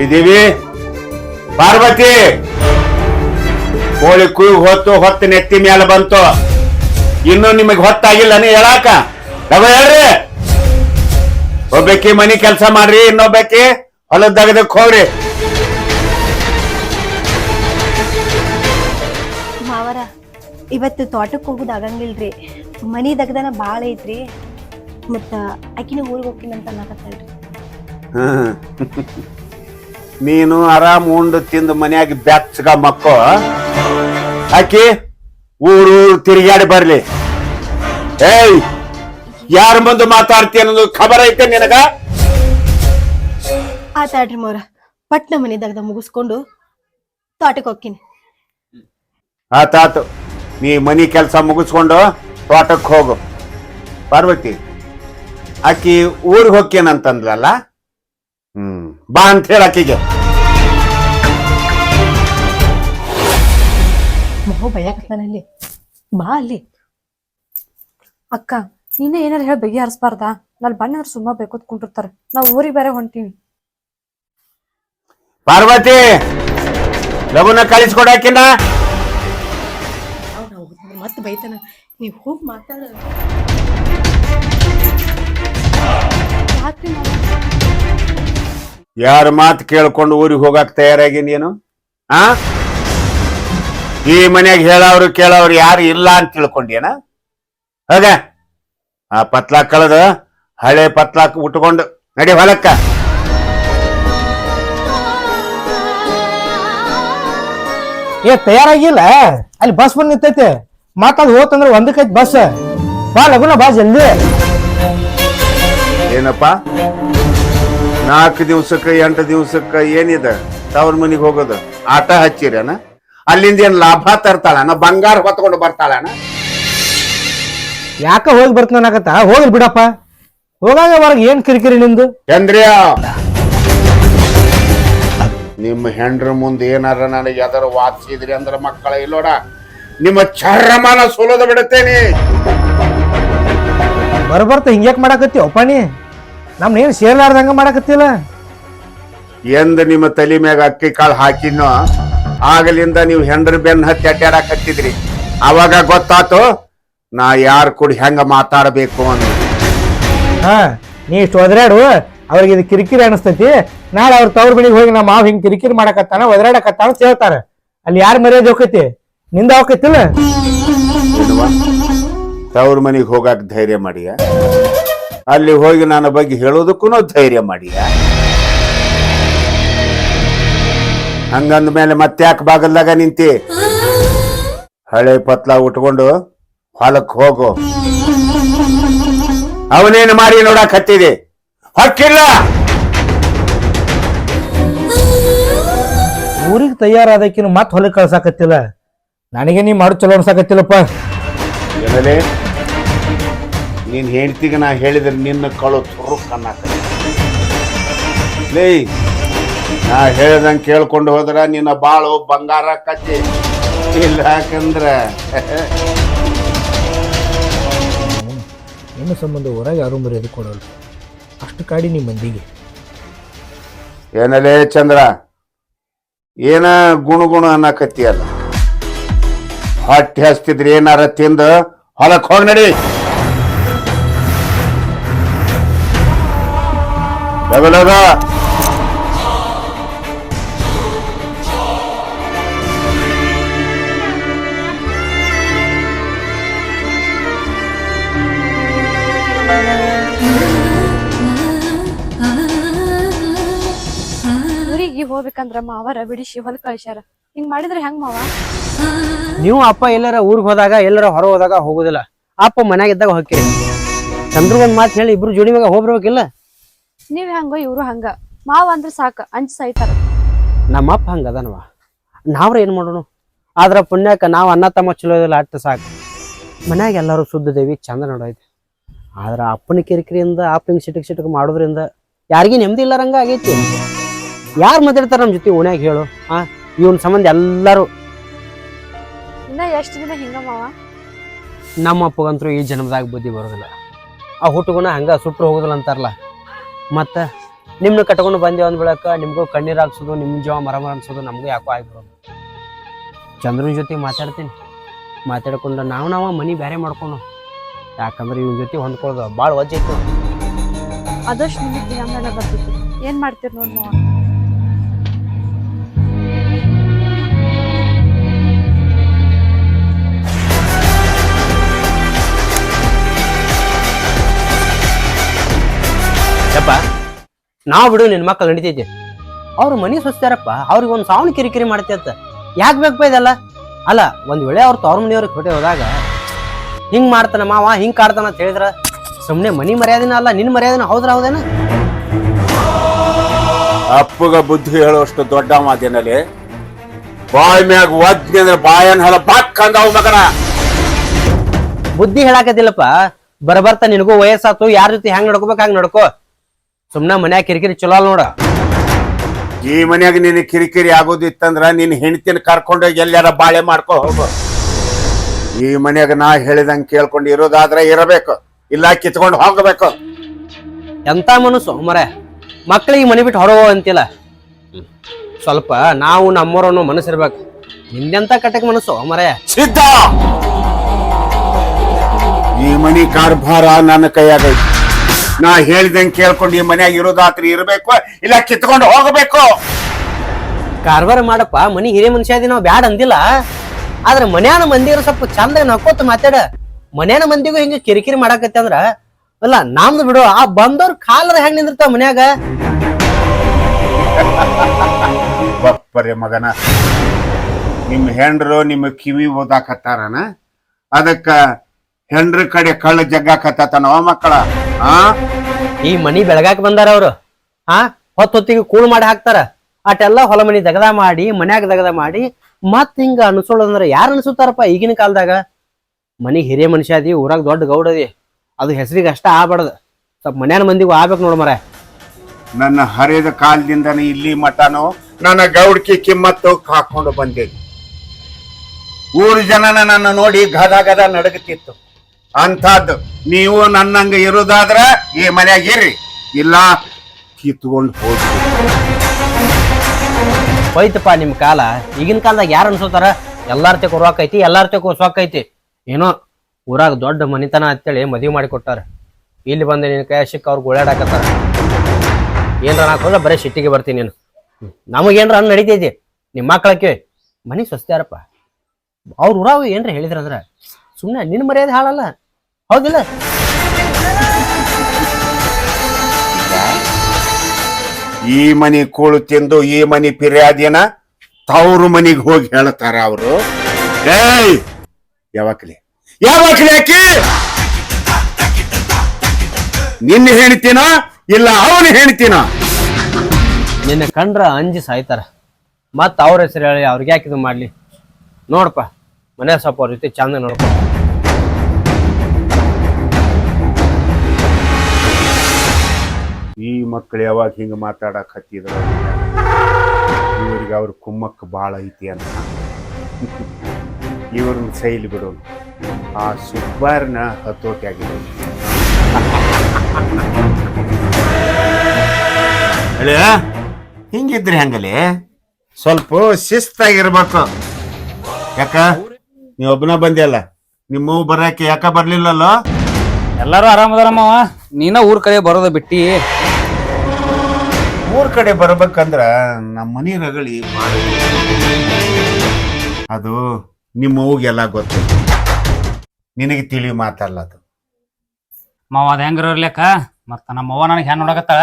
ಶ್ರೀದೇವಿ ಪಾರ್ವತಿ! ಕೋಳಿ ಕುಯ್ ಹೊತ್ತು ಹೊತ್ತು ನೆತ್ತಿ ಮೇಲೆ ಬಂತು. ಇನ್ನು ನಿಮಗೆ ಹೊತ್ತಾಗಿಲ್ಲ ನೀ ಹೇಳಾಕ? ತಗೋ ಹೇಳ್ರಿ! ಒಬ್ಬಾಕಿ ಮನಿ ಕೆಲಸ ಮಾಡ್ರಿ ಇನ್ನೊಬ್ಬಾಕಿ ಹೊಲದಾಗದಕ್ಕೆ ದಗದಕ್ ಹೋಗ್ರಿ ಮಾವರ ಇವತ್ತು ತೋಟಕ್ಕೆ ಹೋಗೋದು ಆಗಂಗಿಲ್ರಿ. ಮನಿ ದಗದನ ಭಾಳ ಐತ್ರಿ. ಮತ್ತ ಆಕಿನ ಊರಿಗೆ ಹೋಗ್ತೀನಂತ ಅನ್ನಕತ್ತಲ್ರಿ. ಹ್ಮ್. ನೀನು ಆರಾಮ ಉಂಡು ತಿಂದು ಮನ್ಯಾಗ ಬೆಚ್ಚಗ ಮಕ್ಕೋ. ಆಕಿ ಊರು ತಿರುಗಾಡಿ ಬರ್ಲಿ. ಏಯ್ ಯಾರ ಬಂದು ಮಾತಾಡ್ತೀಯ ಅನ್ನೋದು ಖಬರ್ ಐತೆ ನಿನಗ? ಆತಾಡ್ರಿ ಮೋರ ಪಟ್ನ ಮನಿ ದಗದ ಮುಗಿಸ್ಕೊಂಡು ತೋಟಕ್ಕೆ ಹೋಗ್ತೀನಿ. ಆತಾತು ನೀ ಮನಿ ಕೆಲಸ ಮುಗಿಸ್ಕೊಂಡು ತೋಟಕ್ಕೆ ಹೋಗು. ಪಾರ್ವತಿ ಆಕಿ ಊರಿಗೆ ಹೋಗ್ಕೇನಂತಂದ್ಲಲ್ಲ ಹ್ಮ್. ಬಾ ಅಂತ ಹೇಳ ಆಕಿಗೆ ಮಗು ಭಯಕತ್ತಾನಲ್ಲಿ ಬಾ ಅಲ್ಲಿ. ಅಕ್ಕ ನೀನೇ ಏನಾರ ಹೇಳಿ ಬಗೆಹರಿಸ್ಬಾರ್ದಾ ನಾನು ಬಣ್ಣ ಸುಮ್ಮ ಬೇಕೋತ್ ಕುಂಟಿರ್ತಾರೆ ನಾವು ಊರಿಗೆ ಬೇರೆ ಹೊಂಟೀವಿ. ಪಾರ್ವತಿ ಲಗುನ ಕಳಿಸ್ಕೊಡಾಕಿನ ಮತ್ತೆ ಬೈತಾನ. ನೀವು ಹೋಗಿ ಮಾತಾಡ. ಯಾಕ್ರಿ ಮಾವ? ಯಾರ ಮಾತು ಕೇಳ್ಕೊಂಡು ಊರಿಗೆ ಹೋಗಕ್ ತಯಾರಾಗಿ ನೀನು? ಆ? ಈ ಮನೆಯಾಗ ಹೇಳವ್ರು ಕೇಳವ್ರು ಯಾರು ಇಲ್ಲ ಅಂತ ತಿಳ್ಕೊಂಡೇನ ಹೋಗ. ಆ ಪತ್ಲಾಕ್ ಕಳೆದ ಹಳೆ ಪತ್ಲಾಕ್ ಉಟ್ಕೊಂಡು ನಡಿ ಹೊಲಕ್ಕ. ಏ ತಯಾರಾಗಿಲ್ಲ? ಅಲ್ಲಿ ಬಸ್ ಬಂದ್ ನಿಂತೈತೆ. ಮಾತಾಡ್ ಹೋತಂದ್ರೆ ಒಂದಕ್ಕೈತಿ ಬಸ್ ಬಾ ಲಗುನ ಬಾ ಜಲ್ದಿ. ಏನಪ್ಪ? ನಾಲ್ಕು ದಿವ್ಸಕ್ಕ ಎಂಟು ದಿವ್ಸಕ್ಕ ಏನಿದೆ? ತವ್ರ ಮನಿಗೆ ಹೋಗೋದು. ಆಟ ಹಚ್ಚಿರೇನ? ಅಲ್ಲಿಂದ ಏನ್ ಲಾಭ ತರ್ತಾಳನ? ಬಂಗಾರ ಹೊತ್ಕೊಂಡು ಬರ್ತಾಳನ? ಯಾಕ ಹೋಗಿ ಬರ್ತಾನಾಗತ್ತ ಹೋಗ್ಲಿ ಬಿಡಪ್ಪ. ಹೋಗಾಗ ಹೊರಗೆ ಏನ್ ಕಿರಿಕಿರಿ ನಿಂದು? ಚಂದ್ರಿಯ! ನಿಮ್ಮ ಹೆಂಡ್ರ ಮುಂದೆ ಏನಾರ ನನಗೆ ಯಾವ್ದಾರ ವಾದಿಸಿದ್ರಿ ಅಂದ್ರೆ ಮಕ್ಕಳ ಇಲ್ಲೋಡ. ನಿಮ್ಮ ಚರ್ಮನ ಸೋಲೋದ ಬಿಡುತ್ತೇನೆ. ಬರಬರ್ತ ಹಿಂಗ್ಯಾಕ್ ಮಾಡಾಕತ್ತಿ ಒಪ್ಪಾಣಿ? ನಮ್ನ ಏನ್ ಸೇರ್ಲಾರ್ದಂಗ ಮಾಡಕತ್ತಿಲ್ಲ? ಎಂದ ನಿಮ್ಮ ತಲೆ ಮ್ಯಾಗ ಅಕ್ಕಿ ಕಾಳು ಹಾಕಿನೋ ಆಗಲಿಂದ ನೀವು ಹೆಂಡ್ರ ಬೆನ್ನ ಹತ್ತಿ ಅಡ್ಡಾಡಕ್ ಹತ್ತಿದ್ರಿ ಅವಾಗ ಗೊತ್ತಾತು ನಾ ಯಾರ ಕೂಡ ಹೆಂಗ ಮಾತಾಡಬೇಕು ಅಂತ ಹಾ ನೀ ಇಷ್ಟು ಒದರಾಡು ಅವ್ರಿಗೆ ಇದು ಕಿರಿಕಿರಿ ಅನಿಸ್ತೈತಿ. ನಾಳೆ ಅವ್ರ ತವ್ರ ಮನೆಗೆ ಹೋಗಿ ನಮ್ಮ ಮಾವ ಹಿಂಗೆ ಕಿರಿಕಿರಿ ಮಾಡಕತ್ತಾನ ಒದರಾಡಕತ್ತಾನ ಅಂತ ಹೇಳ್ತಾರ. ಅಲ್ಲಿ ಯಾರ ಮರ್ಯಾದೆ ಹೋಕೈತಿ? ನಿಂದ ಹೋಕೈತಿಲ್ಲ? ತವ್ರ ಮನೆಗೆ ಹೋಗಾಕ ಧೈರ್ಯ ಮಾಡಿಯ? ಅಲ್ಲಿ ಹೋಗಿ ನನ್ನ ಬಗ್ಗೆ ಹೇಳೋದಕ್ಕೂ ಧೈರ್ಯ ಮಾಡಿ ಹಂಗಂದ ಮೇಲೆ ಮತ್ತ್ಯಾಕ್ ಬಾಗಲ್ದಾಗ ನಿಂತಿ? ಹಳೆ ಪತ್ಲ ಉಟ್ಕೊಂಡು ಹೊಲಕ್ ಹೋಗು. ಅವನೇನು ಮಾಡಿ ನೋಡಕ್ ಹತ್ತಿದೆ? ಹಕ್ಕಿಲ್ಲ! ಊರಿಗೆ ತಯಾರಾದಕ್ಕಿನ ಮತ್ತೆ ಹೊಲಕ್ಕೆ ಕಳ್ಸಾಕತ್ತಿಲ್ಲ. ನನಗೆ ನೀ ಮಾಡು ಚಲೋ ಅನ್ಸಾಕತ್ತಿಲ್ಲಪ್ಪ. ಏನಲೇ? ನೀನ್ ಹೆಂಡ್ತಿಗೆ ನಾ ಹೇಳಿದ್ರೆ ನಿನ್ನ ಕಳು ತುರು ಕನ್ನಾಕ ಲೇ ನಾ ಹೇಳ್ದಂಗೆ ಕೇಳ್ಕೊಂಡು ಹೋದ್ರೆ ನಿನ್ನ ಬಾಳು ಬಂಗಾರ ಕತ್ತಿ ಇಲ್ಲ ಯಾಕಂದ್ರ ನಿಮ್ಮ ಸಂಬಂಧ ಹೊರಗೆ ಯಾರು ಮರ್ಯಾದೆ ಕೊಡೋಲ್ಲ. ಅಷ್ಟು ಕಾಡಿ ನಿಮ್ಮ ಮಂದಿಗೆ. ಏನಲೇ ಚಂದ್ರ ಏನ ಗುಣ ಗುಣ ಅನ್ನಕತ್ತಿಯಲ್ಲ? ಹೊಟ್ಟೆ ಹಸ್ತಿದ್ರೆ ಏನಾರ ತಿಂದು ಹೊಲಕ್ಕೆ ಹೋಗಿ ನಡಿ. ಲಗು ಲಗು. ಊರಿಗೆ ಹೋಗ್ಬೇಕಂದ್ರ ಮಾವರ ಬಿಡಿಸಿ ಹೊಲ ಕಳ್ಸ್ಯಾರ. ಹಿಂಗ್ ಮಾಡಿದ್ರೆ ಹೆಂಗ್ ಮಾವ? ನೀವು ಅಪ್ಪ ಎಲ್ಲಾರ ಊರಿಗೆ ಹೋದಾಗ ಎಲ್ಲಾರ ಹೊರ ಹೋದಾಗ ಹೋಗುದಿಲ್ಲ. ಅಪ್ಪ ಮನ್ಯಾಗ ಇದ್ದಾಗ ಹೋಗ್ತೀರಿ. ಚಂದ್ರ ಒಂದ್ ಮಾತು ಹೇಳಿ ಇಬ್ರು ಜೋಡಿ ಮ್ಯಾಗ ಹೋಗ್ಬರ್ಬೇಕಿಲ್ಲ? ನೀವ್ ಹಂಗ ಇವ್ರು ಹಂಗ. ಮಾವ ಅಂದ್ರೆ ಸಾಕ ಅಂಚ್ ಸಾಯ್ತಾರ. ನಮ್ಮ ಅಪ್ಪ ಹಂಗ ಅದನವ ನಾವ್ರ ಏನ್ ಮಾಡೋಣ? ಆದ್ರ ಪುಣ್ಯಕ್ಕ ನಾವು ಅನ್ನ ತಮ್ಮ ಚಲೋ ಇದಿಲ್ಲ ಅಟ್ಟ ಸಾಕು. ಮನ್ಯಾಗ ಎಲ್ಲರೂ ಶುದ್ಧದೇವಿ ಚಂದ ನೋಡೈತಿ ಆದ್ರ ಅಪ್ಪನ ಕಿರಿಕಿರಿಯಿಂದ ಅಪ್ಪ ಹಿಂಗ್ ಸಿಟಕ್ ಸಿಟಕ್ ಮಾಡೋದ್ರಿಂದ ಯಾರಿಗೂ ನೆಮ್ಮದಿ ಇಲ್ಲಾರಂಗ ಆಗೈತಿ. ಯಾರು ಮಾತಾಡ್ತಾರ ನಮ್ಮ ಜೊತೆ ಓಣ್ಯಾಗ ಹೇಳು. ಆ ಇವನ್ ಸಂಬಂಧ ಎಲ್ಲಾರು. ಇನ್ನ ಎಷ್ಟು ದಿನ ಹಿಂಗ ಮಾವ? ನಮ್ಮ ಅಪ್ಪಗಂತರೂ ಈ ಜನ್ಮದಾಗ ಬುದ್ಧಿ ಬರೋದಿಲ್ಲ. ಆ ಹುಟ್ಟುಗುಣ ಹಂಗ ಸುಟ್ರು ಹೋಗುದಿಲ್ಲ ಅಂತಾರಲ್ಲ. ಮತ್ತು ನಿಮ್ಮನ್ನ ಕಟ್ಕೊಂಡು ಬಂದೆ ಅಂದ್ಬಿಡಕ್ಕೆ ಬೆಳಕ ಕಣ್ಣೀರು ಹಾಕ್ಸೋದು ನಿಮ್ಮ ಜೀವ ಮರಮರ ಮರ ಅನ್ಸೋದು ನಮಗೂ ಯಾಕೋ ಆಗ್ಬಿಡೋದು. ಚಂದ್ರನ ಜೊತೆ ಮಾತಾಡ್ತೀನಿ. ಮಾತಾಡ್ಕೊಂಡು ನಾವು ನಾವು ಮನಿ ಬೇರೆ ಮಾಡ್ಕೊಂಡು. ಯಾಕಂದ್ರೆ ಇವ್ನ ಜೊತೆ ಹೊಂದ್ಕೊಳ್ಳೋದು ಭಾಳ ವಜ್ಜೆ ಐತಿ. ಆದಷ್ಟು ನಿಮಗೆ ಏನ್ ಮಾಡ್ತೀರಿ ನೋಡ್ ನಾವು ಬಿಡು ನಿನ್ ಮಕ್ಕಳು ನಡಿತೈತಿ. ಅವ್ರ ಮನಿ ಸುಸ್ತಾರಪ್ಪ ಅವ್ರಿಗೆ ಒಂದು ಸಾವನ್ ಕಿರಿಕಿರಿ ಮಾಡ್ತೈತ ಯಾಕೆ ಬೇಕಪ್ಪ ಇದೆಲ್ಲ? ಅಲ್ಲ ಒಂದು ವೇಳೆ ಅವ್ರ ತವ್ರ ಮನೆಯವ್ರಿಗೆ ಹೊಟ್ಟೆ ಹೋದಾಗ ಹಿಂಗ್ ಮಾಡ್ತಾನ ಮಾವ ಹಿಂಗ್ ಕಾಡ್ತಾನ ಅಂತ ಹೇಳಿದ್ರ ಸುಮ್ನೆ ಮನಿ ಮರ್ಯಾದಿನ ಅಲ್ಲ ನಿನ್ನ ಮರ್ಯಾದಿನ ಹೌದ್ರ ಹೌದೇನ? ಅಪ್ಪಗ ಬುದ್ಧಿ ಹೇಳುವಷ್ಟು ದೊಡ್ಡ ಮಾತಿನಲ್ಲಿ ಬಾಯ್ ಮ್ಯಾಗ ವಜ್ಞೆ ಅಂದ್ರೆ ಬಾಯನ್ ಹೇಳ ಬಾಕ್ ಅಂದ ಮಗನ. ಬುದ್ಧಿ ಹೇಳಾಕತ್ತಿಲ್ಲಪ್ಪ ಬರಬರ್ತ ನಿನಗೂ ವಯಸ್ಸಾತು ಯಾರ ಜೊತೆ ಹೆಂಗ್ ನಡ್ಕೋಬೇಕು ಹಂಗ್ ನಡ್ಕೋ. ಸುಮ್ನ ಮನ್ಯಾಗ ಕಿರಿಕಿರಿ ಚಲೋ ಅಲ್ಲ ನೋಡ. ಈ ಮನ್ಯಾಗ ನಿನ್ ಕಿರಿಕಿರಿ ಆಗೋದಿತ್ತಂದ್ರ ನಿನ್ ಹೆಂಡತಿನ ಕರ್ಕೊಂಡು ಎಲ್ಲಾರ ಬಾಳೆ ಮಾಡ್ಕೊ ಹೋಗು. ಈ ಮನ್ಯಾಗ ನಾ ಹೇಳಿದಂಗ್ ಕೇಳ್ಕೊಂಡು ಇರೋದಾದ್ರೆ ಇರಬೇಕು. ಇಲ್ಲ ಕಿತ್ಕೊಂಡು ಹೋಗ್ಬೇಕು. ಎಂತ ಮನಸ್ಸು ಮರೆ? ಮಕ್ಳಿಗೆ ಮನೆ ಬಿಟ್ಟು ಹೊರಗೋ ಅಂತಿಲ್ಲ. ಸ್ವಲ್ಪ ನಾವು ನಮ್ಮವ್ರನ್ನು ಮನಸ್ಸಿರ್ಬೇಕು ನಿಂದೆಂತ ಕಟ್ಟಕ್ ಮನಸ್ಸು ಮರೆ? ಸಿದ್ಧ! ಈ ಮನಿ ಕಾರ್ಭಾರ ನನ್ನ ಕೈಯಾಗೈತಿ. ನಾ ಹೇಳಿದಂಗೆ ಕೇಳ್ಕೊಂಡು ಈ ಮನ್ಯಾಗ ಇರೋದಾತ್ರಿ ಇರಬೇಕು ಇಲ್ಲ ಕಿತ್ಕೊಂಡು ಹೋಗಬೇಕು. ಕಾರ್ಬಾರ ಮಾಡಪ್ಪ ಮನಿ ಹಿರಿಯ ಮನುಷ್ಯ ನಾವು ಬ್ಯಾಡ ಅಂದಿಲ್ಲ. ಆದ್ರೆ ಮನ್ಯಾನ ಮಂದಿರು ಸ್ವಲ್ಪ ಚಂದ ನಕ್ಕೋತ ಮಾತಾಡ. ಮನ್ಯಾನ ಮಂದಿಗೂ ಹಿಂಗ ಕಿರಿಕಿರಿ ಮಾಡಾಕತ್ತೆ ಅಂದ್ರ ಅಲ್ಲ ನಮ್ದು ಬಿಡು ಆ ಬಂದವ್ರ ಕಾಲದ ಹೆಂಗ್ ನಿಂದಿರ್ತಾವ ಮನ್ಯಾಗ? ಬಪ್ಪರೆ ಮಗನ. ನಿಮ್ ಹೆಂಡ್ರು ನಿಮ್ಮ ಕಿವಿ ಓದಾಕತ್ತಾರನ? ಅದಕ್ಕ ಹೆಂಡ್ರ ಕಡೆ ಕಳ್ಳ ಜಗ್ಗಾಕತ್ತ ಮಕ್ಕಳ? ಆ? ಈ ಮನಿ ಬೆಳಗಾಕ್ ಬಂದಾರ ಅವ್ರು. ಹಾ ಹೊತ್ತು ಹೊತ್ತಿಗೆ ಕೂಳು ಮಾಡಿ ಹಾಕ್ತಾರ. ಅಟೆಲ್ಲ ಹೊಲ ಮನಿ ದಗದ ಮಾಡಿ, ಮನ್ಯಾಗ ದಗದ ಮಾಡಿ ಮತ್ ಹಿಂಗ ಅನ್ಸೋಳಂದ್ರ ಯಾರು ಅನ್ಸುತ್ತಾರಪ್ಪ ಈಗಿನ ಕಾಲದಾಗ? ಮನಿ ಹಿರಿಯ ಮನುಷ್ಯ ಅದಿ, ಊರಾಗ ದೊಡ್ಡ ಗೌಡ ಅದಿ. ಹೆಸರಿಗೆ ಅಷ್ಟ ಆಗ್ಬಾರ್ದು. ಸ್ವಲ್ಪ ಮನ್ಯಾನ ಮಂದಿಗೂ ಆಗ್ಬೇಕು ನೋಡ ಮರ ನನ್ನ ಹರಿದ ಕಾಲದಿಂದ ಇಲ್ಲಿ ಮಟನು ನನ್ನ ಗೌಡ್ಕಿ ಕಿಮ್ಮತ್ತು ಹಾಕೊಂಡು ಬಂದೆ ಊರು ಜನನ ನನ್ನ ನೋಡಿ ಗದ ಗದ ನಡಗತಿತ್ತು. ಅಂಥದ್ದು. ನೀವು ನನ್ನಂಗ ಇರೋದಾದ್ರೆ ಈ ಮನ್ಯಾಗ ಇರ್ರಿ. ಇಲ್ಲ, ಕಿತ್ಕೊಂಡು ಹೋಗಿ. ಹೋಯ್ತಪ್ಪ ನಿಮ್ ಕಾಲ. ಈಗಿನ ಕಾಲದಾಗ ಯಾರು ಅನ್ಸೋತಾರ? ಎಲ್ಲಾರ್ತೆ ತೆಕ್ ರೊಕ್ಕ ಐತಿ ಎಲ್ಲಾರ ತೆಕ್ ಸೊಕ್ಕ ಐತಿ. ಏನೋ ಊರಾಗ ದೊಡ್ಡ ಮನಿತನ ಅಂತೇಳಿ ಮದುವೆ ಮಾಡಿ ಕೊಟ್ಟಾರ. ಇಲ್ಲಿ ಬಂದ ನಿನ್ ಕೈ ಸಿಕ್ಕ ಅವ್ರು ಗೋಳಾಡಕತ್ತಾರ ಏನ್ರ ಹಾಕೋದ್ರೆ ಬರೀ ಸಿಟ್ಟಿಗೆ ಬರ್ತೀನಿ ನೀನು. ನಮಗೇನ್ರ ಅನ್ನ ನಡೀತೈತಿ? ನಿಮ್ಮ ಮಕ್ಕಳಕ್ಕೆ ಮನೆ ಸ್ವಸ್ತ್ಯಾರಪ್ಪ. ಅವ್ರ ಊರಾಗ ಏನ್ರ ಹೇಳಿದ್ರಂದ್ರ ಸುಮ್ಮನೆ ನಿನ್ನ ಮರ್ಯಾದೆ ಹಾಳಲ್ಲ. ಹೌದಿಲ್ಲ? ಈ ಮನಿ ಕೂಳು ತಿಂದು ಈ ಮನಿ ಪಿರ್ಯಾದಿನ ತವ್ರು ಮನಿಗೆ ಹೋಗಿ ಹೇಳ್ತಾರ ಅವರು. ಏಯ್! ಯಾವಾಗ್ಲಿ ಯಾವಾಗ್ಲಿ ಆಕಿ ನಿನ್ನ ಹೇಳ್ತೀನ ಇಲ್ಲ ಅವನು ಹೇಳ್ತೀನ ನಿನ್ನ ಕಂಡ್ರ ಅಂಜಿ ಸಾಯ್ತಾರ. ಮತ್ತ ಅವ್ರ ಹೆಸರು ಹೇಳಿ ಅವ್ರಿಗೆ ಯಾಕೆ ಇದು ಮಾಡ್ಲಿ? ನೋಡಪ್ಪ ಮನೆ ಸ್ವಲ್ಪ ಅವ್ರ ಜೊತೆ ಚಂದ ನೋಡ್ಕೊ. ಮಕ್ಕಳು ಯಾವಾಗ ಹಿಂಗೆ ಮಾತಾಡಕ್ಕೆ ಹತ್ತಿದ್ರು ಇವ್ರಿಗೆ ಅವ್ರ ಕುಮ್ಮಕ್ಕ ಭಾಳ ಐತಿ ಅಂತ. ಇವ್ರನ್ನ ಸೈಲಿ ಬಿಡೋನು ಆ ಸುಬ್ಬಾರ್ನ ಹತೋಟಿ ಆಗಿದೆ ಹಿಂಗಿದ್ರೆ ಹಿಂಗಿದ್ರಿ ಹಂಗಲಿ? ಸ್ವಲ್ಪ ಶಿಸ್ತಾಗಿರ್ಬೇಕು. ಯಾಕ? ನೀ ಒಬ್ಬನ ಬಂದಿಯಲ್ಲ? ನಿಮ್ಮ ಬರಕ್ಕೆ ಯಾಕ ಬರ್ಲಿಲ್ಲಲ್ಲ? ಎಲ್ಲರೂ ಆರಾಮದಾರಮ್ಮವ ನೀನ ಊರ್ ಕಡೆ ಬರೋದ ಬಿಟ್ಟಿ. ಊರ್ ಕಡೆ ಬರ್ಬೇಕಂದ್ರ ನಮ್ಮ ಮನಿ ರಗಳಿ ಅದು ನಿಮ್ಮ ಅವ್ಗೆಲ್ಲ ಗೊತ್ತು. ನಿನಗೆ ತಿಳಿ ಮಾತಲ್ಲ ಅದು. ಮಾವ ಅದ ಹೆಂಗ್ರ ಲೆಕ್ಕ ಮತ್ತ ನಮ್ಮ ಅವ್ವ ನನಗೆ ಹೆಣ್ಣು ನೋಡಕತ್ತಾಳ?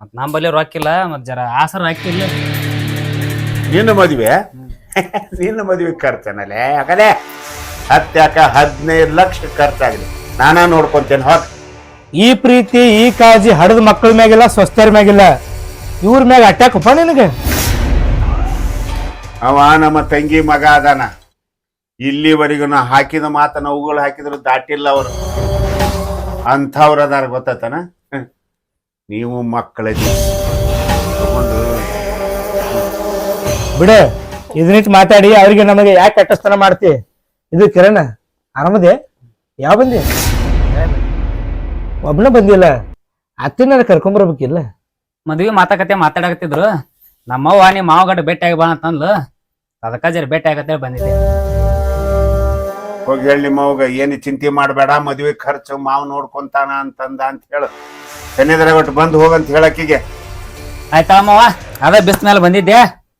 ಮತ್ ನಮ್ ಬಲ್ಲಿ ರೊಕ್ಕಿಲ್ಲ ಮತ್ ಜರ ಆಸರ ಹಾಕಿಲ್ಲ. ನಿನ್ನ ಮದ್ವೆ? ನಿನ್ನ ಮದ್ವೆ ಖರ್ಚನಲ್ಲೇ? ಯಾಕದೇ ಹತ್ತಾಕ ಹದಿನೈದು ಲಕ್ಷ ಖರ್ಚಾಗಲಿ ನಾನಾ ನೋಡ್ಕೊಂತೇನೆ ಹೊತ್ತು ಈ ಪ್ರೀತಿ ಈ ಕಾಳಜಿ ಹಡದ ಮಕ್ಕಳ ಮ್ಯಾಗಿಲ್ಲ ಸ್ವಸ್ಥರ ಮ್ಯಾಗಿಲ್ಲ. ಇವ್ರ ಮ್ಯಾಗ ಅಟ್ಯಾಕಪ್ಪ ನಿನಗೆ? ಅವ ನಮ್ಮ ತಂಗಿ ಮಗ ಅದಾನ. ಇಲ್ಲಿವರೆಗೂ ನಾ ಹಾಕಿದ ಮಾತನ್ನ ನೋವುಗಳು ಹಾಕಿದ್ರು ದಾಟಿಲ್ಲ ಅವರು. ಅಂಥವ್ರು ಅದಾರ ಗೊತ್ತಾತನ? ನೀವು ಬಿಡು ಬಿಡ ಇದನ್ನಿಟ್ಟು ಮಾತಾಡಿ ಅವರಿಗೆ ನಮಗೆ ಯಾಕೆ ಕಟ್ಟಸ್ತನ ಮಾಡ್ತಿ? ಇದು ಕಿರಣ ಆರಾಮದೆ? ಯಾವ ಬಂದಿ? ಒಬ್ಬನ ಬಂದಿಲ್ಲ. ಅತ್ತಿನ ಕರ್ಕೊಂಬರ್ಬೇಕಿಲ್ಲ ಮದ್ವಿ ಮಾತಾಕತೆ ಮಾತಾಡಕತ್ತಿದ್ರು. ನಮ್ಮವ್ವ ನಿಮ್ಮ ಮಾವಗಡ ಭೇಟಿ ಆಗಿ ಬಾ ಅಂತಂದ್ಲು. ಅದಕ್ಕ ಜರ ಭೇಟಿ ಆಗತ್ತೆ ಬಂದಿದ್ದೆ. ಹೋಗಿ ಹೇಳಿ ನಿಮ್ಮವಾಗ ಏನು ಚಿಂತೆ ಮಾಡಬೇಡ ಮದ್ವೆ ಖರ್ಚು ಮಾವು ನೋಡ್ಕೊಂತಾನ ಅಂತಂದ ಅಂತ ಹೇಳು. ಶನಿದ್ರ ಒಟ್ಟು ಬಂದು ಹೋಗಂತ ಹೇಳಕ್ಕಿಗೆ. ಆಯ್ತಾ ಅಮ್ಮವ ಅದ ಬಿಸ್ ಮೇಲೆ ಬಂದಿದ್ದೆ.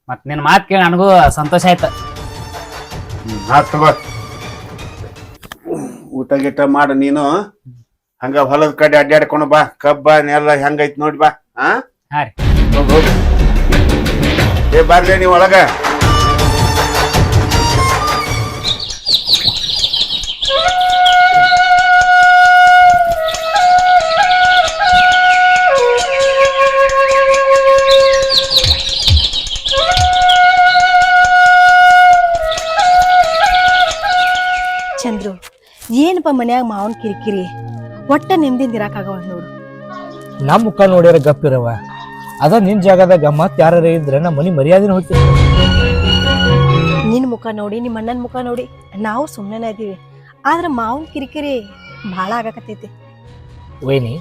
ಮತ್ ನಿನ್ ಮಾತ್ ಕೇಳಿ ನನಗೂ ಸಂತೋಷ ಆಯ್ತು. ಊಟ ಗೀಟ ಮಾಡು ನೀನು. ಹಂಗ ಹೊಲದ ಕಡೆ ಅಡ್ಡಾಡ್ಕೊಂಡು ಬಾ ಕಬ್ಬ ನೆಲ್ಲ ಹೆಂಗೈತ್ ನೋಡಿ ಬಾ ಹಾ ಹಾ ರೀ. ಏ ಬರ್ಲಿ ನೀವು ಒಳಗ. ಚಂದ್ರು ಏನಪ್ಪ ಮನ್ಯಾಗ ಮಾವನ್ ಕಿರಿಕಿರಿ? ಒಟ್ಟ ನೆಮ್ಮದಿ ಇರಾಕಾಗವ ನೋಡು. ನಮ್ಮ ಮುಖ ನೋಡ್ಯಾರ ಗಪ್ಪಿರವ ಅದ ನಿನ್ ಜಾಗದಾಗ ಮತ್ ಯಾರ ಇದ್ರೆ ನಮ್ಮ ಮನಿ ಮರ್ಯಾದಿನ ಹೋಗ್ತಿ ನಿನ್ನ ಮುಖ ನೋಡಿ ನಿಮ್ಮ ಅಣ್ಣನ ಮುಖ ನೋಡಿ ನಾವು ಸುಮ್ಮನೆ ಇದೀವಿ. ಆದ್ರೆ ಮಾವನ್ ಕಿರಿಕಿರಿ ಭಾಳ ಆಗಕತ್ತೈತಿ. ವೈನಿ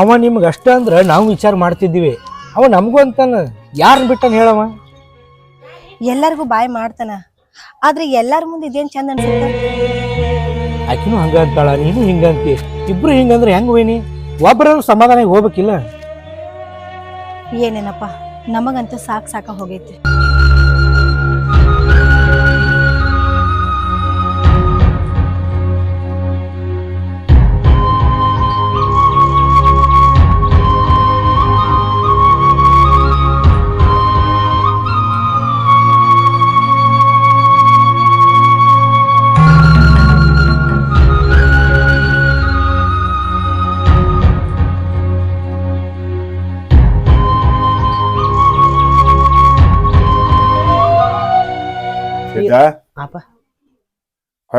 ಅವ ನಿಮ್ಗೆ ಅಷ್ಟ ಅಂದ್ರೆ ನಾವು ವಿಚಾರ ಮಾಡ್ತಿದ್ದೀವಿ. ಅವ ನಮಗೂ ಅಂತಾನ ಯಾರನ್ನ ಬಿಟ್ಟನ ಹೇಳವ? ಎಲ್ಲರಿಗೂ ಬಾಯ್ ಮಾಡ್ತಾನ. ಆದ್ರೆ ಎಲ್ಲಾರ ಮುಂದೆ ಇದೇನ್ ಚಂದ ಅನ್ಸುತ್ತೆ? ಆಕಿನೂ ಹಂಗ ಅಂತಾಳ ನೀನು ಹಿಂಗಂತಿ ಇಬ್ರು ಹಿಂಗಂದ್ರೆ ಹೆಂಗ್ ವೈನಿ? ಒಬ್ಬರ ಸಮಾಧಾನ ಹೋಗ್ಬೇಕಿಲ್ಲ? ಏನೇನಪ್ಪ? ನಮಗಂತೂ ಸಾಕು ಸಾಕ ಹೋಗೈತಿ.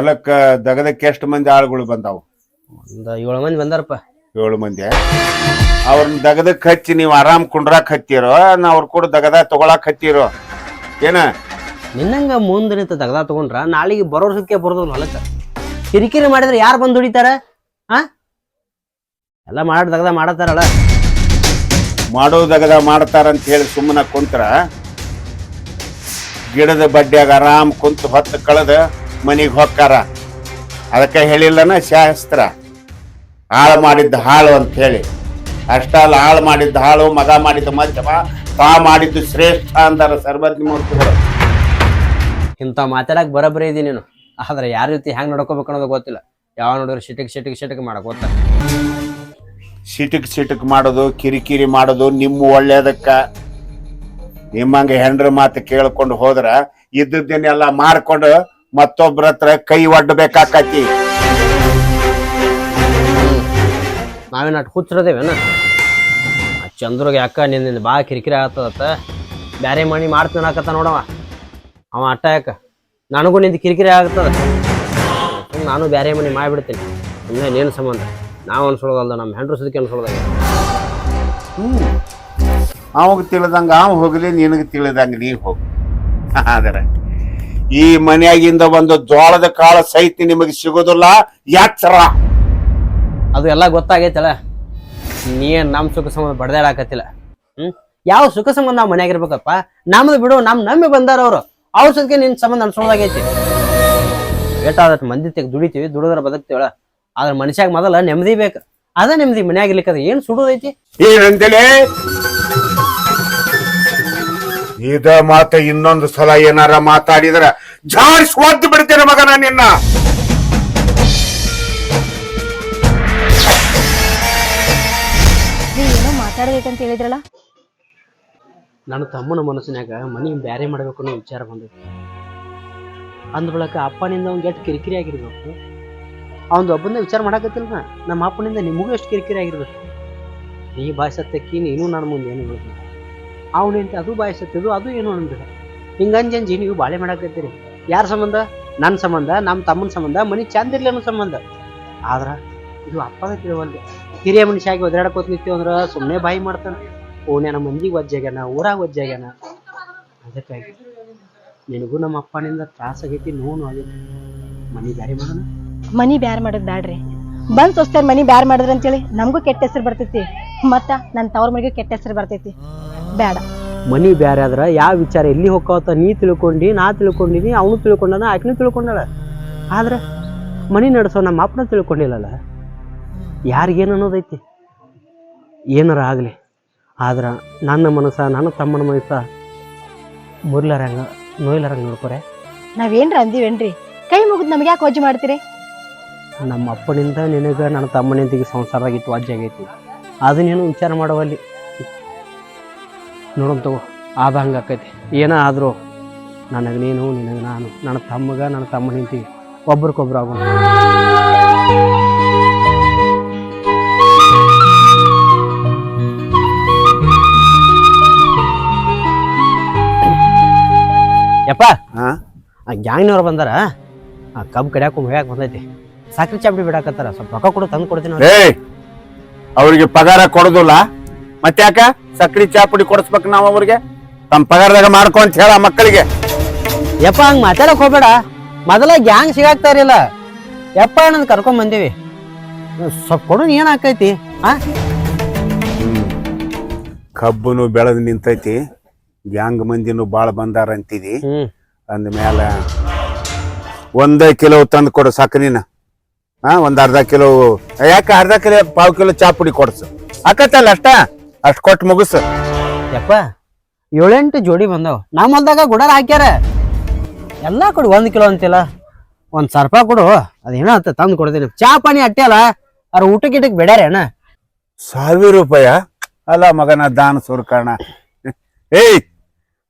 ಹೊಲಕ್ಕ ದಗದಕ್ಕೆ ಎಷ್ಟು ಮಂದಿ ಆಳುಗಳು ಬಂದಾವು? ಒಂದ್ ಏಳು ಮಂದಿ ಬಂದಾರಪ್ಪ. ಏಳು ಮಂದಿ. ಅವ್ರನ್ನ ದಗದಕ್ಕೆ ಹಚ್ಚಿ ನೀವು ಆರಾಮ್ ಕುಂಡ್ರಾಕ್ ಹತ್ತಿರೋ? ನಾ ಅವ್ರ ಕೂಡ ದಗದ ತಗೊಳಕ್ ಹತ್ತಿರೋ? ಏನ? ನಿನ್ನಂಗ ಮುಂದೆ ನಿಂತ ತಗದ ತಗೊಂಡ್ರ ನಾಳೆಗೆ ಬರೋರ್ಸಕ್ಕೆ ಬರೋದು ಹೊಲಕ್ಕ. ಕಿರಿಕಿರಿ ಮಾಡಿದ್ರೆ ಯಾರು ಬಂದು ದುಡಿತಾರ? ಹಾ ಎಲ್ಲ ಮಾಡಿ ದಗದ ಮಾಡತ್ತಾರಲ್ಲ ಮಾಡೋ ದಗದ ಮಾಡ್ತಾರ ಅಂತ ಹೇಳಿ ಸುಮ್ಮನ ಕುಂತ್ರ. ಗಿಡದ ಬಡ್ಡ್ಯಾಗ ಆರಾಮ್ ಕುಂತು ಹೊತ್ತು ಕಳೆದ ಮನಿಗ್ ಹೊಕ್ಕಾರ. ಅದಕ್ಕೆ ಹೇಳಿಲ್ಲನ ಶಾಸ್ತ್ರ. ಹಾಳು ಮಾಡಿದ್ದ ಹಾಳು ಅಂತ ಹೇಳಿ. ಅಷ್ಟಲ್ಲ ಹಾಳು ಮಾಡಿದ್ದ ಹಾಳು ಮಗ ಮಾಡಿದ್ದ ಮಧ್ಯಮ ತಾ ಮಾಡಿದ್ದು ಶ್ರೇಷ್ಠ ಅಂದಾರ ಸರ್ವಜ್ಞ ಮೂರ್ತಿಗಳು. ಇಂಥ ಮಾತಾಡಕ್ ಬರೋಬ್ಬರಿ ಇದೀನಿ ನೀನು. ಆದ್ರೆ ಯಾರ ರೀತಿ ಹೆಂಗ್ ನಡ್ಕೋಬೇಕು ಅನ್ನೋದು ಗೊತ್ತಿಲ್ಲ. ಯಾವ ನೋಡಿದ್ರೆ ಸಿಟಕ್ ಸಿಟಕ್ ಸಿಟಕ್ ಮಾಡಕ್ ಗೊತ್ತ. ಸಿಟಕ್ ಸಿಟಕ್ ಮಾಡೋದು ಕಿರಿಕಿರಿ ಮಾಡೋದು ನಿಮ್ಮ ಒಳ್ಳೇದಕ್ಕ. ನಿಮ್ಮಂಗೆ ಹೆಂಡ್ರ ಮಾತು ಕೇಳ್ಕೊಂಡು ಹೋದ್ರ ಇದ್ದದ್ದನ್ನೆಲ್ಲ ಮಾರ್ಕೊಂಡು ಮತ್ತೊಬ್ರ ಹತ್ರ ಕೈ ಒಡ್ಡಬೇಕಾಕತಿ ನಾವೇನು ಅಟ್ ಹುಚ್ಚರದೇವೇನ ಆ ಚಂದ್ರಗೆ ಯಾಕ ನಿನ್ನ ಬಾ ಕಿರಿಕಿರಿ ಆಗ್ತದತ್ತ? ಬ್ಯಾರೆ ಮಣಿ ಮಾಡ್ತೀನಿ ಹಾಕತ್ತ ನೋಡವ. ಅವ ಅಟ್ಟ ಯಾಕ? ನನಗೂ ನಿಂದು ಕಿರಿಕಿರಿ ಆಗ್ತದ. ಸುಮ್ನೆ ನಾನು ಬ್ಯಾರೆ ಮಣಿ ಮಾಡಿಬಿಡ್ತೀನಿ. ಸುಮ್ಮನೆ ನೀನು ಸಂಬಂಧ. ನಾವು ಅನ್ಸೋದಲ್ದ ನಮ್ಮ ಹೆಂಡ್ರು ಸದಕ್ಕೆ ಹ್ಞೂ ಅವಾಗ ತಿಳಿದಂಗ ಅವ್ ಹೋಗ್ಲಿ ನಿನಗೆ ತಿಳಿದಂಗ ನೀ ಹೋಗು. ಆದ್ರೆ ಈ ಮನೆಯಾಗಿಂದ ಒಂದು ಜೋಳದ ಕಾಳ ಸಹಿತ ನಿಮಗೆ ಸಿಗೋದಿಲ್ಲ. ಯಾತ್ರ ಅದು ಎಲ್ಲ ಗೊತ್ತಾಗೈತಲ್ಲ. ನೀ ನಮ್ ಸುಖ ಸಂಬಂಧ ಬಡ್ದಾಡಕತ್ತಿಲ್ಲ? ಹ್ಮ್? ಯಾವ ಸುಖ ಸಂಬಂಧ ನಾವು ಮನ್ಯಾಗಿರ್ಬೇಕಪ್ಪ? ನಮ್ದು ಬಿಡು ನಮ್ ನಂಬಿ ಬಂದಾರ ಅವ್ರು. ಅವ್ರ ಸದ್ಕೆ ನಿನ್ ಸಂಬಂಧ ಅನ್ಸೋದಾಗೈತಿ ಏಟಾದಷ್ಟು ಮಂದಿ ತೆಗ್ ದುಡಿತೀವಿ ದುಡಿದ್ರ ಬದುಕ್ತೀವಳ ಆದ್ರೆ ಮನುಷ್ಯಾಗ ಮೊದಲ ನೆಮ್ಮದಿ ಬೇಕು. ಅದ ನೆಮ್ಮದಿ ಮನ್ಯಾಗಿರ್ಲಿಕ್ಕದ ಏನ್ ಸುಡೋದೈತಿ? ಏನಂತೇಳಿ ಇದ ಮಾತ ಇನ್ನೊಂದು ಸಲ ಏನಾರ ಮಾತಾಡಿದ್ರ ಜಾರ್ಜ್ ಒದ್ದು ಬಿಡ್ತೇನೆ ಮಗನ ನಿನ್ನ. ನೀನು ಏನೋ ಮಾತಾಡಬೇಕಂತ ಹೇಳಿದ್ರಲ್ಲ? ನನ್ನ ತಮ್ಮನ ಮನಸ್ಸಿನಾಗ ಮನಿ ಬ್ಯಾರೆ ಮಾಡ್ಬೇಕು ಅನ್ನೋ ವಿಚಾರ ಬಂದೈತಿ. ಅಂದ ಬಳಕ ಅಪ್ಪನಿಂದ ಅವ್ನಿಗೆ ಎಷ್ಟು ಕಿರಿಕಿರಿ ಆಗಿರ್ಬೇಕು ಅವನ್ ಒಬ್ಬಂದ ವಿಚಾರ ಮಾಡಾಕತ್ತಿಲ್ಲ ನಮ್ಮ ಅಪ್ಪನಿಂದ ನಿಮಗೂ ಎಷ್ಟು ಕಿರಿಕಿರಿ ಆಗಿರ್ಬೇಕು. ನೀ ಬಾಯ್ಸತ್ತಕ್ಕಿ ನೀನು ನನ್ನ ಮುಂದೆ ಏನು ಹೇಳಿ ಅವನಿಂದ ಅದು ಬಾಯ್ಸತ್ತಿದ್ದು ಅದು ಏನು ಅಂದಿಲ್ಲ ಹಿಂಗಂಜಂಜಿ ನೀವು ಬಾಳೆ ಮಾಡಾಕತ್ತೀರಿ. ಯಾರ ಸಂಬಂಧ? ನನ್ನ ಸಂಬಂಧ ನಮ್ಮ ತಮ್ಮನ ಸಂಬಂಧ, ಮನಿ ಚಂದ ಅನ್ನೋ ಸಂಬಂಧ. ಆದ್ರೆ, ಇದು ಅಪ್ಪದ ತಿಳುವಲ್ದು ಹಿರಿಯ ಮನುಷ್ಯ ಆಗಿ ನಿಂತೀವಿ ಅಂದ್ರ ಸುಮ್ಮನೆ ಬಾಯಿ ಮಾಡ್ತಾನೆ. ಓಣ್ಯಾನ ಮಂದಿಗೆ ಒಜ್ಜಾಗ್ಯಾನ ಊರಾಗ ಒಜ್ಜಾಗ್ಯಾನ ಅದಕ್ಕಾಗಿ ನಿನಗೂ ನಮ್ಮ ಅಪ್ಪನಿಂದ ತ್ರಾಸ ಆಗೈತಿ, ನೋವು ಆಗೈತಿ ಮನಿ ಬ್ಯಾರೆ ಮಾಡೋಣ? ಮನಿ ಬ್ಯಾರ ಮಾಡೋದ್ ಬ್ಯಾಡ್ರಿ. ಬಂದ್ ಸೊಸ್ತಾರ ಮನಿ ಬ್ಯಾರ ಮಾಡಿದ್ರ ಅಂತೇಳಿ ನಮಗೂ ಕೆಟ್ಟ ಹೆಸರು ಬರ್ತೈತಿ. ಮತ್ತ ನನ್ನ ತವ್ರ ಮನೆಗೂ ಕೆಟ್ಟ ಹೆಸರು ಬರ್ತೈತಿ. ಬೇಡ. ಮನಿ ಬೇರೆ ಆದ್ರ ಯಾವ ವಿಚಾರ ಎಲ್ಲಿ ಹೋಗ್ತ ನೀ ತಿಳ್ಕೊಂಡಿ ನಾ ತಿಳ್ಕೊಂಡಿನಿ ಅವನು ತಿಳ್ಕೊಂಡನ ಆಕಿನೂ ತಿಳ್ಕೊಂಡಳ. ಆದ್ರೆ ಮನಿ ನಡೆಸೋ ನಮ್ಮ ಅಪ್ಪನ ತಿಳ್ಕೊಂಡಿಲ್ಲಲ್ಲ. ಯಾರಿಗೇನು ಅನ್ನೋದೈತಿ? ಏನಾರ ಆಗಲಿ. ಆದ್ರೆ ನನ್ನ ಮನಸ್ಸ ನನ್ನ ತಮ್ಮನ ಮನಸ್ಸ ಮುರ್ಲಾರಂಗ ನೋಯ್ಲಾರಂಗ ನೋಡ್ಕೊರೆ. ನಾವೇನ್ರ ಅಂದಿವೇನ್ರಿ? ಕೈ ಮುಗಿದ್ ನಮ್ಗೆ ಯಾಕೆ ವಜ್ಜೆ ಮಾಡ್ತೀರಿ? ನಮ್ಮ ಅಪ್ಪನಿಂದ ನಿನಗೆ ನನ್ನ ತಮ್ಮನಿಂದಿಗೆ ಸಂಸಾರದಾಗ ಇಟ್ಟು ವಾಜ್ಯ ಆಗೈತಿ. ಅದನ್ನೇನು ವಿಚಾರ ಮಾಡವಲ್ಲಿ. ನೋಡೋಣ ತಗೋ. ಆದ ಹಂಗೆ ಆಕೈತಿ. ಏನೋ ಆದರೂ ನನಗೆ ನೀನು ನಿನಗೆ ನಾನು ನನ್ನ ತಮ್ಮಗ ನನ್ನ ತಮ್ಮ ನಿಂತಿ ಒಬ್ರಿಗೊಬ್ರು ಆಗೋಣ. ಯಪ್ಪ ಹಾಂ ಆ ಗ್ಯಾಂಗ್ನವ್ರು ಬಂದಾರ. ಆ ಕಬ್ಬು ಕಡಿಯಾಕ ಹೋಗ್ಯಾಕ ಬಂದೈತಿ. ಸಕ್ರಿ ಚಾಪಡಿ ಬಿಡಾಕತ್ತಾರ. ಸ್ವಲ್ಪ ರೊಕ್ಕ ಕೊಡು ತಂದು ಕೊಡ್ತೀನಿ ಅವ್ರಿಗೆ ಪಗಾರ ಕೊಡೋದಿಲ್ಲ. ಮತ್ತೆ ಯಾಕ? ಸಕ್ರಿ ಚಾಪುಡಿ ಕೊಡಿಸ್ಬೇಕು ನಾವು ಅವ್ರಿಗೆ. ತಮ್ಮ ಪಗಾರದಾಗ ಮಾಡ್ಕೊಂತ ಹೇಳ ಮಕ್ಕಳಿಗೆ. ಯಪ್ಪ ಹಂಗ ಮಾತಾಡಕ್ ಹೋಗ್ಬೇಡ. ಮೊದಲ ಗ್ಯಾಂಗ್ ಸಿಗಾಕ್ತಾರಿಲ್ಲ ಯಪ್ಪ ಅಣ್ಣ ಕರ್ಕೊಂಡ್ ಬಂದೀವಿ. ಸ್ವಲ್ಪ ಕೊಡು ಏನ್ ಆಕೈತಿ ಆ? ಕಬ್ಬುನು ಬೆಳೆದು ನಿಂತೈತಿ. ಗ್ಯಾಂಗ್ ಮಂದಿನು ಬಾಳ ಬಂದಾರ ಅಂತಿದಿ. ಹ್ಮ್. ಅಂದ್ಮೇಲೆ ಒಂದೇ ಕಿಲೋ ತಂದು ಕೊಡು ಸಕ್ರಿನ ಹಾ ಒಂದ್ ಅರ್ಧ ಕಿಲೋ. ಯಾಕೆ ಅರ್ಧ ಕಿಲೋ ಪಾವು ಕಿಲೋ ಚಾಪುಡಿ ಕೊಡ್ಸು. ಆಕತ್ತಲ್ಲ ಅಷ್ಟ? ಅಷ್ಟ್ ಕೊಟ್ಟು ಮುಗಿಸ್. ಯಪ್ಪ ಏಳೆಂಟು ಜೋಡಿ ಬಂದವು. ನಮ್ಮ ಹೊಲ್ದಾಗ ಗುಡಾರ ಹಾಕ್ಯಾರ. ಎಲ್ಲ ಕೊಡು ಒಂದು ಕಿಲೋ ಅಂತಿಲ್ಲ. ಒಂದು ಸಾವಿರ ರೂಪಾಯಿ ಕೊಡು. ಅದೇನೋ ಅಂತ ತಂದು ಕೊಡ್ತೀನಿ. ಚಾ ಪಾನಿ ಅಟ್ಟೆ ಅಲ್ಲ ಅವ್ರ ಊಟ ಗಿಟಕ್ ಬೇಡ್ಯಾರ ಅಣ್ಣ. ಸಾವಿರ ರೂಪಾಯ? ಅಲ್ಲ ಮಗನ ದಾನ ಸುರ್ಕಣ ಏಯ್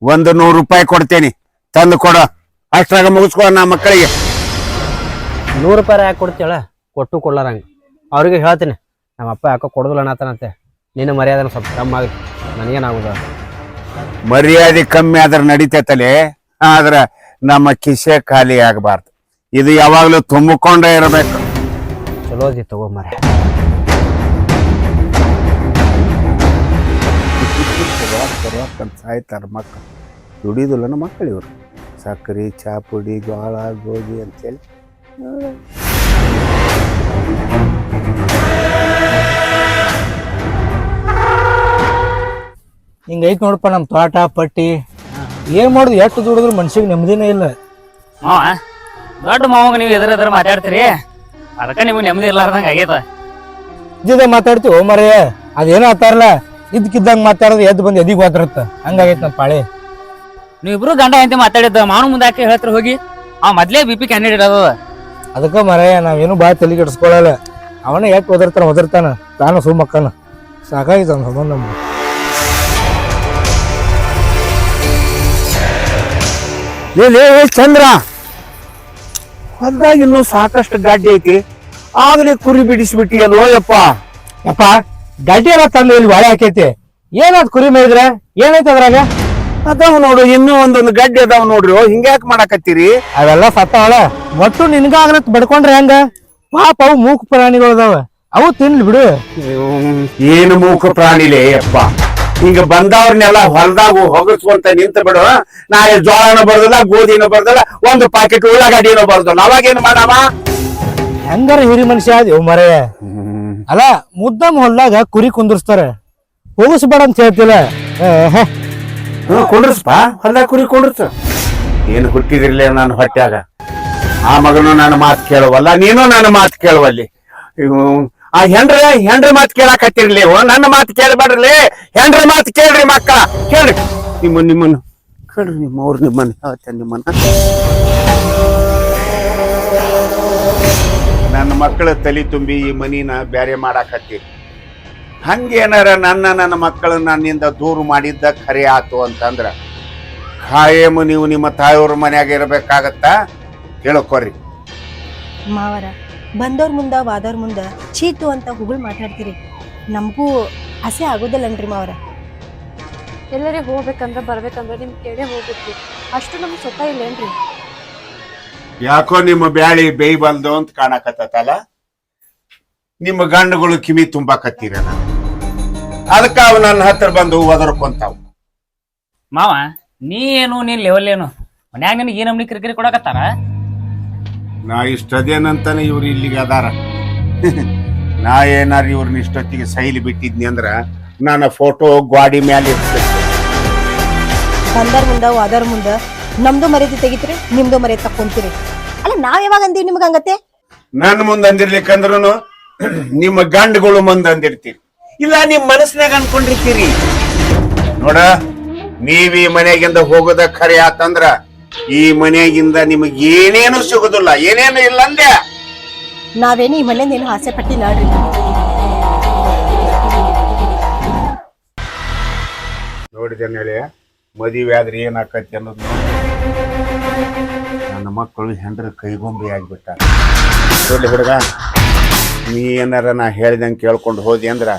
ಒಂದು ನೂರು ರೂಪಾಯಿ ಕೊಡ್ತೇನೆ. ತಂದು ಕೊಡ. ಅಷ್ಟ್ರಾಗ ಮುಗಿಸ್ಕೊ ನಾ ಮಕ್ಕಳಿಗೆ. ನೂರು ರೂಪಾಯಿ ಯಾಕೆ ಕೊಡ್ತೇಳ ಕೊಟ್ಟು ಕೊಡ್ಲಾರಂಗ. ಅವ್ರಿಗೆ ಹೇಳ್ತೀನಿ. ನಮ್ಮ ಅಪ್ಪ ಯಾಕೋ ಕೊಡೋದಿಲ್ಲ ಅನ್ನತಾನಂತೆ ನಿನ್ನ ಮರ್ಯಾದೆ ಸ್ವಲ್ಪ ಕಮ್ಮಿ ಆಗುತ್ತೆ ನನಗೇನಾಗುದ ಮರ್ಯಾದೆ ಕಮ್ಮಿ ಆದ್ರೆ ನಡೀತೈತಲೆ? ಆದ್ರೆ ನಮ್ಮ ಕಿಸೆ ಖಾಲಿ ಆಗಬಾರ್ದು. ಇದು ಯಾವಾಗಲೂ ತುಂಬಿಕೊಂಡೇ ಇರಬೇಕು. ಚಲೋ ತಗೋ ಮರ ಸಾಯ್ತಾರ ಮಕ್ಕಳು ದುಡಿಯೋದಿಲ್ಲ ನಮ್ಮ ಮಕ್ಕಳು ಇವರು. ಸಕ್ಕರೆ ಚಾ ಪುಡಿ ಜೋಳ ಗೋಧಿ ಅಂತೇಳಿ. ಹಿಂಗೈತ್ ನೋಡಪ್ಪ ನಮ್ಮ ತೋಟ ಪಟ್ಟಿ. ಏನ್ ಮಾಡುದು? ಎಷ್ಟು ದುಡಿದ್ರು ಮನ್ಸಿಗೆ ನೆಮ್ಮದಿನೇ ಇಲ್ಲ. ಮಾವ ದೊಡ್ಡ ಮಾವಾಗ ನೀವು ಎದ್ರ ಎದ್ರ ಮಾತಾಡ್ತೀರಿ? ಅದಕ್ಕ ನಿಮ್ಗೆ ನೆಮ್ಮದಿ ಇರ್ಲಾರ್ದಂಗ ಆಗೈತ. ಇದ್ದಿದ್ದ ಮಾತಾಡ್ತೀವಿ ಮರೆಯ? ಅದೇನೋ ಆತಾರಲ್ಲ. ಇದ್ಕಿದ್ದಂಗ ಮಾತಾಡೋದು ಎದ್ದು ಬಂದು ಎದಿಗೆ ಹೋದ್ರತ್ತ. ಹಂಗಾಗೈತ್ ನಮ್ಮ ಪಾಳೆ. ನೀವಿಬ್ರು ಗಂಡ ಎಂತ ಮಾತಾಡಿದ್ದ ಮಾವನ ಮುಂದೆ ಯಾಕೆ ಹೇಳ್ತಾರ ಹೋಗಿ. ಆ ಮೊದ್ಲೇ ಬಿ ಪಿ ಕ್ಯಾಂಡಿಡೇಟ್ ಅದ. ಅದಕ್ಕ ನಾವು ನಾವೇನು ಭಾಳ ತಲೆ ಕೆಡಿಸ್ಕೊಳಲ್ಲ. ಅವನ ಯಾಕೆ ಒದರ್ತಾನ ಒದರ್ತಾನ. ತಾನು ಸುಮ್ಮಕ್ಕನ ಸಾಕಾಗಿತ್ತು ಅವ್ನ ಸಂಬಂಧ ನಮ್ಗೆ. ಲೇ ಚಂದ್ರ? ಹೊಲ್ದಾಗ ಇನ್ನೂ ಸಾಕಷ್ಟು ಗಡ್ಡೆ ಐತಿ. ಆಗಲೇ ಕುರಿ ಬಿಡಿಸ್ಬಿಟ್ಟಿಯಲ್ಲೋ ಯಪ್ಪ ಯಪ್ಪ ಗಡ್ಡೆ ಎಲ್ಲ ತಂದು ಇಲ್ಲಿ ಬಾಳೆ ಹಾಕೈತಿ. ಏನಾದ್ ಕುರಿ ಮೇಯ್ದ್ರೆ? ಏನೈತೆ ಅದ್ರಾಗ? ಅದಾವ ನೋಡು ಇನ್ನೂ ಒಂದೊಂದು ಗಡ್ಡೆ ಅದಾವ ನೋಡ್ರಿ. ಹಿಂಗ್ಯಾಕ್ ಮಾಡಾಕತ್ತೀರಿ? ಅವೆಲ್ಲ ಸತ್ತಾವಳ ಒಟ್ಟು ನಿನ್ಗಾಗ್ಲತ್ ಬಡ್ಕೊಂಡ್ರೆ ಹೆಂಗ? ಪಾಪ ಅವು ಮೂಕ ಪ್ರಾಣಿಗಳದಾವ ಅವು ತಿನ್ಲಿ ಬಿಡು. ಏನು ಮೂಕ ಪ್ರಾಣಿಲೇ ಯಪ್ಪ? ಹಿಂಗ ಬಂದವ್ರನ್ನೆಲ್ಲ ಹೊಲದಾಗ ಹೊಗಸ್ಕೊಂತ ನಿಂತ ಬಿಡು. ನಾಳೆ ಜೋಳನ ಬರ್ದಲ್ಲ ಗೋಧಿನೂ ಬರ್ದಲ್ಲ ಒಂದು ಪಾಕೆಟ್ ಉಳ್ಳಾಗಡ್ಡಿನೂ ಬರ್ದಲ್ಲ. ಏನ್ ಮಾಡವ? ಹೆಂಗಾರ ಹಿರಿ ಮನುಷ್ಯ ಆದ್ಯೋ ಮರೆ? ಅಲ್ಲ ಮುದ್ದಮ್ ಹೊಲ್ದಾಗ ಕುರಿ ಕುಂದಿರ್ಸ್ತಾರ. ಹೋಗಿಸ್ಬೇಡ ಅಂತ ಹೇಳ್ತಿಲ್ಲ. ಕುಂಡ್ರಸ್ಪ ಹೊಲ್ದಾಗ ಕುರಿ ಕುಂಡ್ರಸ್ ಏನು ಹುಟ್ಟಿದಿರ್ಲಿ ನಾನು ಹೊಟ್ಯಾಗ. ಆ ಮಗನು ನನ್ನ ಮಾತು ಕೇಳುವಲ್ಲ ನೀನು ನನ್ನ ಮಾತು ಕೇಳುವಲ್ಲಿ. ಆ ಹೆಂಡ್ರ ಹೆಂಡ್ರ ಮಾತು ಕೇಳಕ್ ಹತ್ತಿರ್ಲಿ ನನ್ನ ಮಾತು ಕೇಳಬೇಡ್ರಿ ಹೆಂಡ್ರ ಮಾತು ಕೇಳ್ರಿ ಮಕ್ಕ ಕೇಳ್ರಿ. ನಿಮ್ಮ ನಿಮ್ಮನ್ನು. ಕೇಳ್ರಿ ನಿಮ್ಮ ಅವ್ರು ನಿಮ್ಮನ್ನ. ಹೇಳ್ತೇನೆ ನಿಮ್ಮನ್ನ. ನನ್ನ ಮಕ್ಕಳ ತಲೆ ತುಂಬಿ ಈ ಮನಿನ ಬ್ಯಾರೆ ಮಾಡಾಕತ್ತಿ. ಹಂಗೇನಾರ ನನ್ನ ನನ್ನ ಮಕ್ಕಳು ನನ್ನಿಂದ ದೂರ ಮಾಡಿದ್ದ ಖರೆ ಆತು ಅಂತಂದ್ರ ಖಾಯಂ ನೀವು ನಿಮ್ಮ ತಾಯಿಯವ್ರ ಮನ್ಯಾಗ ಇರಬೇಕಾಗತ್ತ? ಹೇಳ್ಕೊರಿ ಮಾವರ ಬಂದವ್ರ ಮುಂದ ವಾದವ್ರ ಮುಂದ ಚೀತು ಅಂತ ಹುಗಳು ಮಾತಾಡ್ತೀರಿ. ನಮಗೂ ಹಸೆ ಆಗೋದಿಲ್ಲನ್ರಿ ಮಾವ್ರ. ಎಲ್ಲರೇ ಹೋಗ್ಬೇಕಂದ್ರೆ ಬರ್ಬೇಕಂದ್ರೆ ನಿಮ್ ಕೇಳೇ ಹೋಗ್ಬೇಕು. ಅಷ್ಟು ನಮ್ಗೆ ಸ್ವತ ಇಲ್ಲೇನ್ರಿ? ಯಾಕೋ ನಿಮ್ಮ ಬ್ಯಾಳಿ ಬೇಯ್ಬಲ್ದು ಅಂತ ಕಾಣಕತ್ತಲ್ಲ ನಿಮ್ಮ ಗಂಡುಗಳು ಕಿವಿ ತುಂಬಾಕತ್ತೀರನ ಅದಕ್ಕ ಅವ್ ನನ್ನ ಹತ್ರ ಬಂದು ಒದರ್ಕೊಂತಾವ್. ಮಾವ ನೀ ಏನು ನೀನ್ ಲೆವೆಲ್ ಏನು? ಮನ್ಯಾಗ ನಿನಗೆ ಈ ನಮ್ನಿ ಕಿರಿಕಿರಿ ಕೊಡಕತ್ತಾರ? ನಾ ಇಷ್ಟದೇನಂತಾನೆ ಇವ್ರು ಇಲ್ಲಿಗೆ ಅದಾರ? ನಾ ಏನಾರು ಇವ್ರನ್ನ ಇಷ್ಟೊತ್ತಿಗೆ ಸೈಲಿ ಬಿಟ್ಟಿದ್ನಿ ಅಂದ್ರ ನನ್ನ ಫೋಟೋ ಗ್ವಾಡಿ ಮ್ಯಾಲೆ ಇರ್ತೈತಿ ಬಂದರ ಮುಂದ ಅದರ್ ಮುಂದ ನಮ್ದು ಮರ್ಯಾದೆ ತೆಗಿತೀರಿ ನಿಮ್ದು ಮರ್ಯಾದೆ ತಕ್ಕೊಂತೀರಿ. ಅಲ್ಲ ನಾವ್ ಯಾವಾಗ ಅಂದೀವಿ ನಿಮ್ಗೆ ಹಂಗತ್ತೆ ನನ್ನ ಮುಂದೆ ಅಂದಿರ್ಲಿಕ್ಕಂದ್ರೂ ನಿಮ್ಮ ಗಂಡುಗಳು ಮುಂದೆ ಅಂದಿರ್ತೀರಿ. ಇಲ್ಲ ನಿಮ್ ಮನಸ್ನಾಗ ಅನ್ಕೊಂಡಿರ್ತೀರಿ. ನೋಡ ನೀವ್ ಈ ಮನೆಗಿಂದ ಹೋಗೋದ ಖರೆ ಆತಂದ್ರ ಈ ಮನೆಯಾಗಿಂದ ನಿಮಗೆ ಏನೇನು ಸಿಗೋದಿಲ್ಲ ಏನೇನು ಇಲ್ಲ ಅಂದೆ? ನಾವೇನು ಈ ಮನೆಯಿಂದ ಏನು ಆಸೆ ಪಟ್ಟಿ ನೋಡ್ರಿ. ನೋಡಿದೆ ಹೇಳಿ ಮದುವೆ ಆದ್ರೆ ಏನಾಕತಿ ಅನ್ನೋದು. ನನ್ನ ಮಕ್ಕಳು ಹೆಂಡ್ರ ಕೈಗೊಂಬೆ ಆಗಿಬಿಟ್ಟ ನೋಡಿ ಹುಡುಗ ನೀ ಏನಾರ ನಾ ಹೇಳ್ದಂಗೆ ಕೇಳ್ಕೊಂಡು ಹೋದಿ ಅಂದ್ರ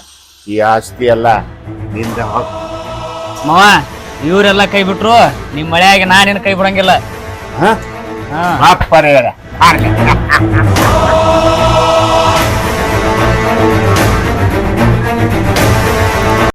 ಈ ಆಸ್ತಿ ಎಲ್ಲ ನಿಂದ ಹೋಗ್. ಮಾವ ಇವರೆಲ್ಲ ಕೈ ಬಿಟ್ರು ನಿಮ್ ಮಳೆಯಾಗಿ ನಾನೇನು ನಿನ್ ಕೈ ಬಿಡಂಗಿಲ್ಲ ಹಾ ಹಾ ಅಪ್ಪರೇ